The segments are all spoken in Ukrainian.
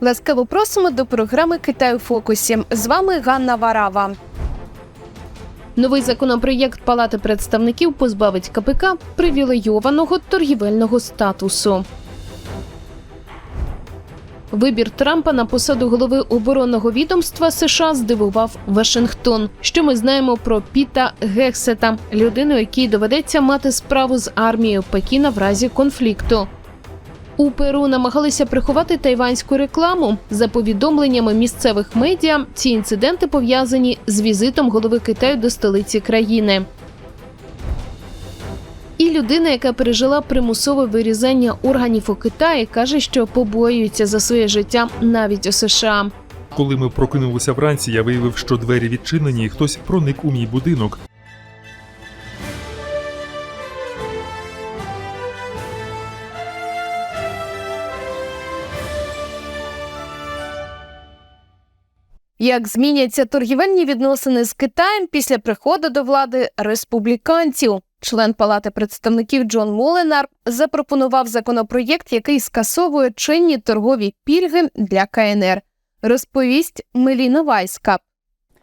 Ласкаво просимо до програми Китай у фокусі. З вами Ганна Варава. Новий законопроєкт Палати представників позбавить КПК привілейованого торгівельного статусу. Вибір Трампа на посаду голови оборонного відомства США здивував Вашингтон. Що ми знаємо про Піта Гексета, людину, якій доведеться мати справу з армією Пекіна в разі конфлікту. У Перу намагалися приховати тайванську рекламу. За повідомленнями місцевих медіа, ці інциденти пов'язані з візитом голови Китаю до столиці країни. І людина, яка пережила примусове вирізання органів у Китаї, каже, що побоюється за своє життя навіть у США. Коли ми прокинулися вранці, я виявив, що двері відчинені, і хтось проник у мій будинок. Як зміняться торгівельні відносини з Китаєм після приходу до влади республіканців? Член Палати представників Джон Моленар запропонував законопроєкт, який скасовує чинні торгові пільги для КНР. Розповість Меліна Вайска.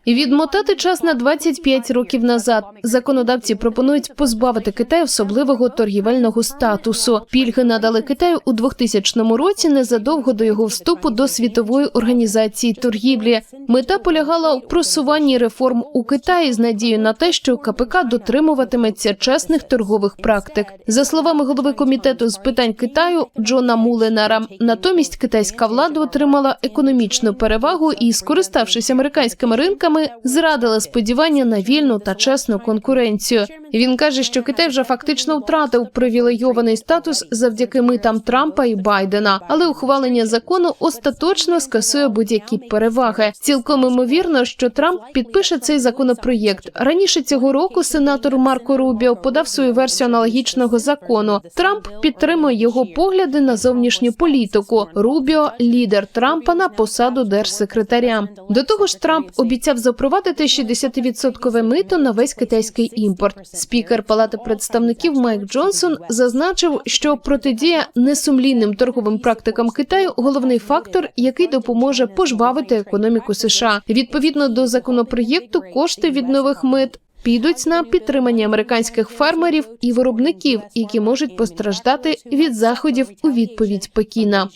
Відмотати час на 25 років назад. Законодавці пропонують позбавити Китай особливого торгівельного статусу. Пільги надали Китаю у 2000 році незадовго до його вступу до світової організації торгівлі. Мета полягала у просуванні реформ у Китаї з надією на те, що КПК дотримуватиметься чесних торгових практик. За словами голови комітету з питань Китаю Джона Муленара, натомість китайська влада отримала економічну перевагу і, скориставшись американськими ринками, зрадила сподівання на вільну та чесну конкуренцію. Він каже, що Китай вже фактично втратив привілейований статус завдяки митам Трампа і Байдена, але ухвалення закону остаточно скасує будь-які переваги. Цілком імовірно, що Трамп підпише цей законопроєкт. Раніше цього року сенатор Марко Рубіо подав свою версію аналогічного закону. Трамп підтримує його погляди на зовнішню політику. Рубіо лідер Трампа на посаду держсекретаря. До того ж, Трамп обіцяв запровадити 60% мито на весь китайський імпорт. Спікер Палати представників Майк Джонсон зазначив, що протидія несумлінним торговим практикам Китаю головний фактор, який допоможе пожвавити економіку США. Відповідно до законопроєкту, кошти від нових мит. Підуть на підтримання американських фермерів і виробників, які можуть постраждати від заходів у відповідь Пекіна.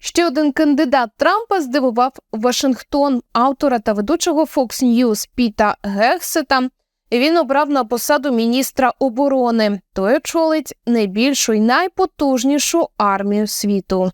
Ще один кандидат Трампа здивував Вашингтон, автора та ведучого Fox News Піта Гексета. Він обрав на посаду міністра оборони. Той очолить найбільшу і найпотужнішу армію світу.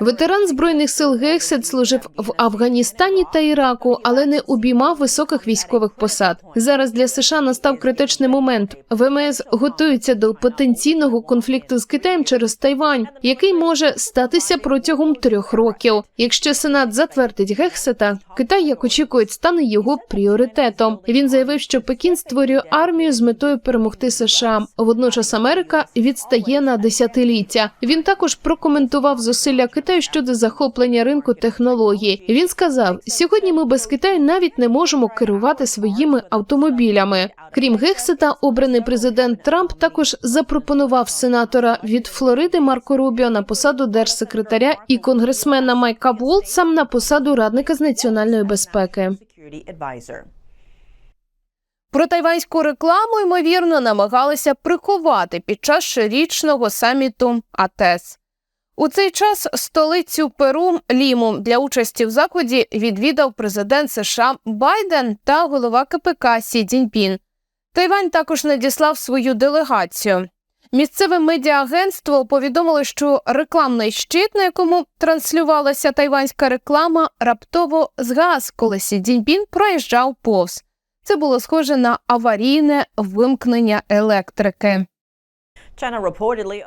Ветеран збройних сил Гексет служив в Афганістані та Іраку, але не обіймав високих військових посад. Зараз для США настав критичний момент. ВМС готується до потенційного конфлікту з Китаєм через Тайвань, який може статися протягом трьох років. Якщо Сенат затвердить Гексета, Китай, як очікують, стане його пріоритетом. Він заявив, що Пекін створює армію з метою перемогти США. Водночас Америка відстає на десятиліття. Він також прокоментував зусилля Китаю щодо захоплення ринку технологій. Він сказав: сьогодні ми без Китаю навіть не можемо керувати своїми автомобілями. Крім Гексета, обраний президент Трамп також запропонував сенатора від Флориди Марко Рубіо на посаду держсекретаря і конгресмена Майка Волтса на посаду радника з національної безпеки. Про тайванську рекламу ймовірно намагалися приховати під час щорічного саміту АТЕС. У цей час столицю Перу Ліму для участі в заході відвідав президент США Байден та голова КПК Сі Цзіньпін. Тайвань також надіслав свою делегацію. Місцеве медіаагентство повідомило, що рекламний щит, на якому транслювалася тайванська реклама, раптово згас, коли Сі Цзіньпін проїжджав повз. Це було схоже на аварійне вимкнення електрики.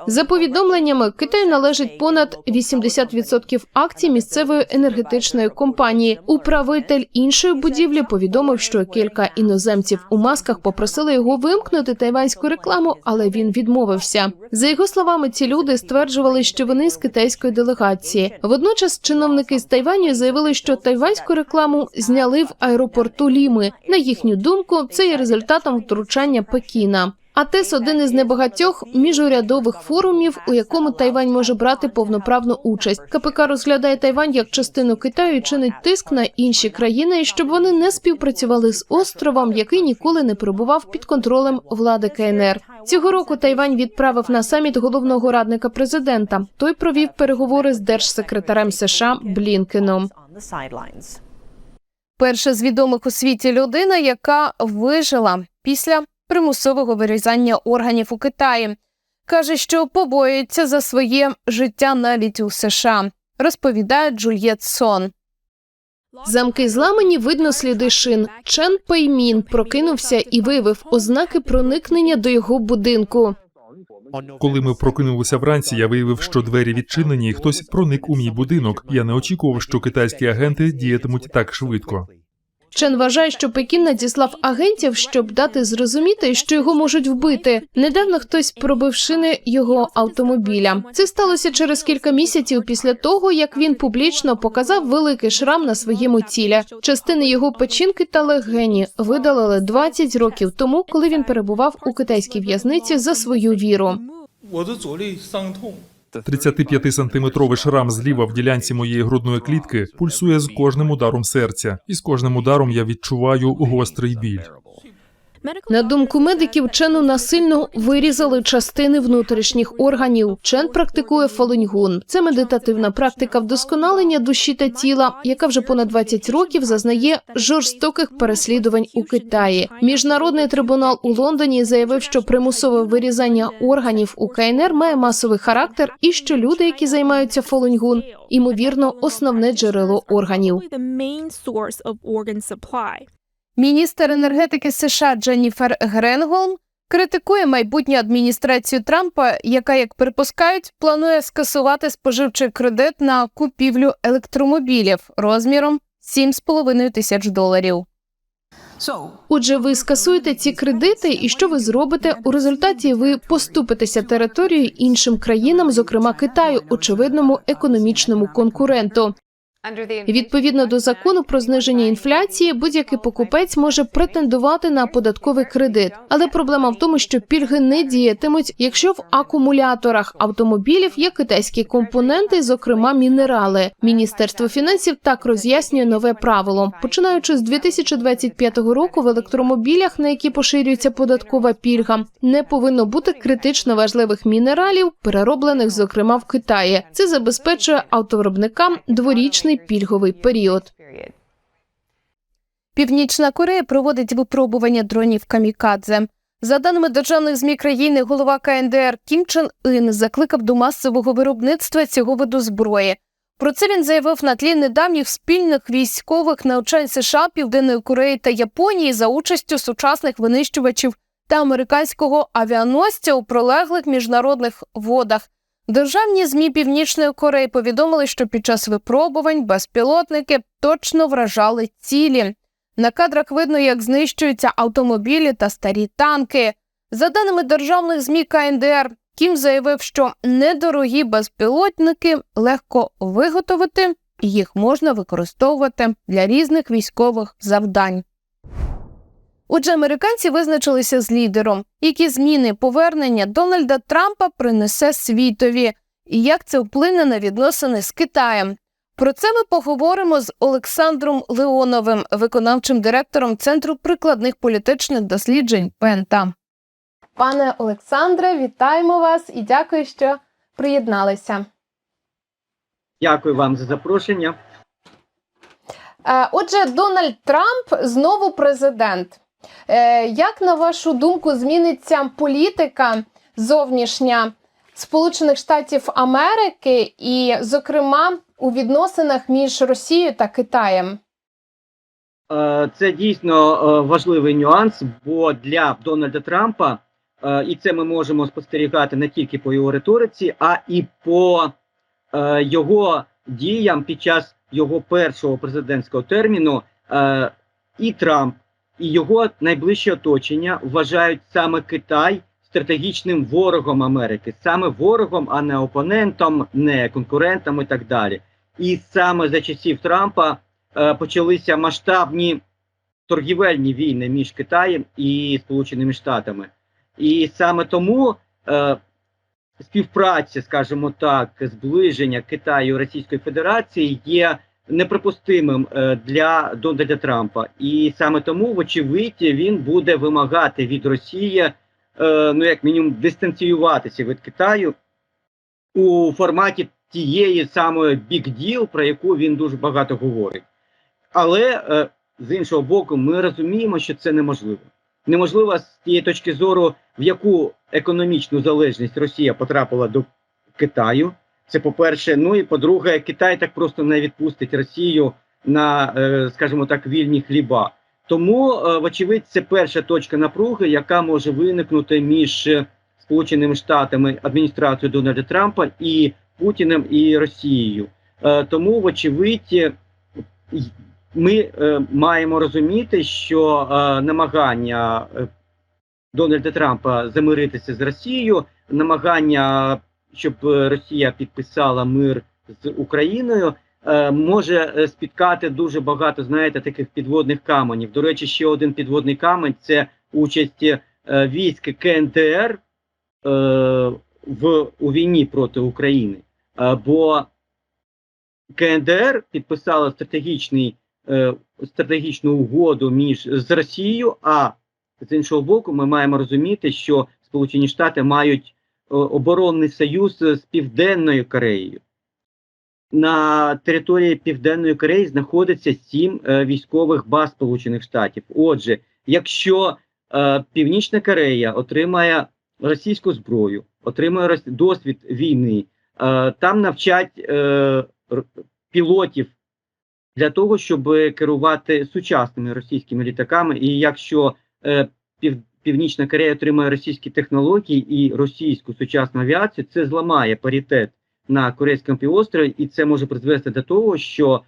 За повідомленнями, Китаю належить понад 80% акцій місцевої енергетичної компанії. Управитель іншої будівлі повідомив, що кілька іноземців у масках попросили його вимкнути тайванську рекламу, але він відмовився. За його словами, ці люди стверджували, що вони з китайської делегації. Водночас, чиновники з Тайваню заявили, що тайванську рекламу зняли в аеропорту Ліми. На їхню думку, це є результатом втручання Пекіна. АТЕС один із небагатьох міжурядових форумів, у якому Тайвань може брати повноправну участь. КПК розглядає Тайвань як частину Китаю і чинить тиск на інші країни, щоб вони не співпрацювали з островом, який ніколи не перебував під контролем влади КНР. Цього року Тайвань відправив на саміт головного радника президента. Той провів переговори з держсекретарем США Блінкеном. Перша з відомих у світі людина, яка вижила після примусового вирізання органів у Китаї, каже, що побоюється за своє життя навіть у США. Розповідає Джульєт Сон. Замки зламані, видно сліди шин. Чен Пеймін прокинувся і виявив ознаки проникнення до його будинку. Коли ми прокинулися вранці, я виявив, що двері відчинені, і хтось проник у мій будинок. Я не очікував, що китайські агенти діятимуть так швидко. Чен вважає, що Пекін надіслав агентів, щоб дати зрозуміти, що його можуть вбити. Недавно хтось пробив шини його автомобіля. Це сталося через кілька місяців після того, як він публічно показав великий шрам на своєму тілі. Частини його печінки та легені видалили 20 років тому, коли він перебував у китайській в'язниці за свою віру. 35-сантиметровий шрам зліва в ділянці моєї грудної клітки пульсує з кожним ударом серця, і з кожним ударом я відчуваю гострий біль. На думку медиків, Чену насильно вирізали частини внутрішніх органів. Чен практикує фалуньгун. Це медитативна практика вдосконалення душі та тіла, яка вже понад 20 років зазнає жорстоких переслідувань у Китаї. Міжнародний трибунал у Лондоні заявив, що примусове вирізання органів у КНР має масовий характер, і що люди, які займаються фалуньгун, ймовірно, основне джерело органів. Міністр енергетики США Дженніфер Гренголм критикує майбутню адміністрацію Трампа, яка, як припускають, планує скасувати споживчий кредит на купівлю електромобілів розміром 7,5 тисяч доларів. Отже, ви скасуєте ці кредити, і що ви зробите? У результаті ви поступитеся територією іншим країнам, зокрема Китаю, очевидному економічному конкуренту. Відповідно до закону про зниження інфляції, будь-який покупець може претендувати на податковий кредит. Але проблема в тому, що пільги не діятимуть, якщо в акумуляторах автомобілів є китайські компоненти, зокрема мінерали. Міністерство фінансів так роз'яснює нове правило. Починаючи з 2025 року, в електромобілях, на які поширюється податкова пільга, не повинно бути критично важливих мінералів, перероблених зокрема в Китаї. Це забезпечує автовиробникам дворічний пільговий період. Північна Корея проводить випробування дронів камікадзе. За даними державних змі країни, голова КНДР Кім Чен Ін закликав до масового виробництва цього виду зброї. Про це він заявив на тлі недавніх спільних військових навчань США, Південної Кореї та Японії за участю сучасних винищувачів та американського авіаносця у пролеглих міжнародних водах. Державні змі Північної Кореї повідомили, що під час випробувань безпілотники точно вражали цілі. На кадрах видно, як знищуються автомобілі та старі танки. За даними державних змі КНДР, Кім заявив, що недорогі безпілотники легко виготовити, і їх можна використовувати для різних військових завдань. Отже, американці визначилися з лідером, які зміни повернення Дональда Трампа принесе світові, і як це вплине на відносини з Китаєм. Про це ми поговоримо з Олександром Леоновим, виконавчим директором Центру прикладних політичних досліджень Пента. Пане Олександре, вітаємо вас і дякую, що приєдналися. Дякую вам за запрошення. Е, Отже, Дональд Трамп знову президент. Е, Як на вашу думку зміниться політика зовнішня Сполучених Штатів Америки, і, зокрема, у відносинах між Росією та Китаєм? Е, Це дійсно е, важливий нюанс, бо для Дональда Трампа, і це ми можемо спостерігати не тільки по його риториці, а і по його діям під час його першого президентського терміну. І Трамп, і його найближче оточення вважають саме Китай стратегічним ворогом Америки, саме ворогом, а не опонентом, не конкурентом і так далі. І саме за часів Трампа е, почалися масштабні торгівельні війни між Китаєм і Сполученими Штатами. І саме тому е, співпраця, скажімо так, зближення Китаю і Російської Федерації є неприпустимим е, для Дональда Трампа. І саме тому, вочевидь, він буде вимагати від Росії, е, ну як мінімум, дистанціюватися від Китаю у форматі тієї самої deal, про яку він дуже багато говорить. Але е, з іншого боку, ми розуміємо, що це неможливо. Неможливо з тієї точки зору, в яку економічну залежність Росія потрапила до Китаю. Це по-перше. Ну і по-друге, Китай так просто не відпустить Росію на, е, скажімо так, вільні хліба. Тому, е, вочевидь, це перша точка напруги, яка може виникнути між Сполученими Штатами, адміністрацією Дональда Трампа і Путіним і Росією. Е, Тому, вочевидь, ми маємо розуміти, що намагання Дональда Трампа замиритися з Росією, намагання, щоб е, Росія підписала мир з Україною, е, може е, спіткати дуже багато, знаєте, таких підводних каменів. До речі, ще один підводний камень це участь військ КНДР в у війні проти України. Бо КНДР підписала стратегічний стратегічну угоду між з Росією. А з іншого боку, ми маємо розуміти, що Сполучені Штати мають оборонний союз з Південною Кореєю. На території Південної Кореї знаходиться сім е, військових баз Сполучених Штатів. Отже, якщо е, Північна Корея отримає російську зброю, отримує рос- досвід війни, е, там навчать е, пілотів для того, щоб керувати сучасними російськими літаками. І якщо е, Північна Корея отримає російські технології і російську сучасну авіацію, це зламає паритет на Корейському півострові, і це може призвести до того, що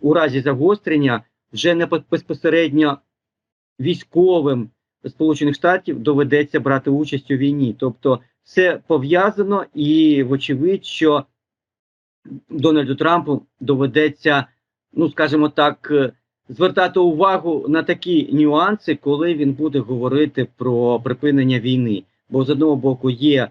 у разі загострення вже не безпосередньо військовим Сполучених Штатів доведеться брати участь у війні. Тобто все пов'язано, і вочевидь, що Дональду Трампу доведеться, ну скажімо так, звертати увагу на такі нюанси, коли він буде говорити про припинення війни. Бо з одного боку є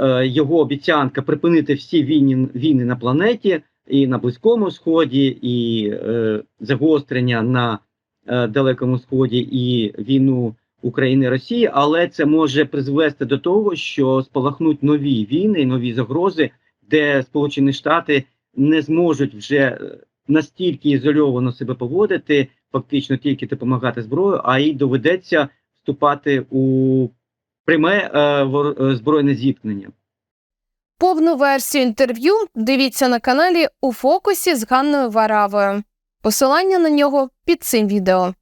е, його обіцянка припинити всі війни, війни на планеті, і на Близькому Сході, і е, загострення на е, Далекому Сході, і війну України Росії, але це може призвести до того, що спалахнуть нові війни, нові загрози, де Сполучені Штати не зможуть вже е, настільки ізольовано себе поводити, фактично тільки допомагати зброю, а й доведеться вступати у пряме е, е, збройне зіткнення. Повну версію інтерв'ю дивіться на каналі у фокусі з Ганною Варавою. Посилання на нього під цим відео.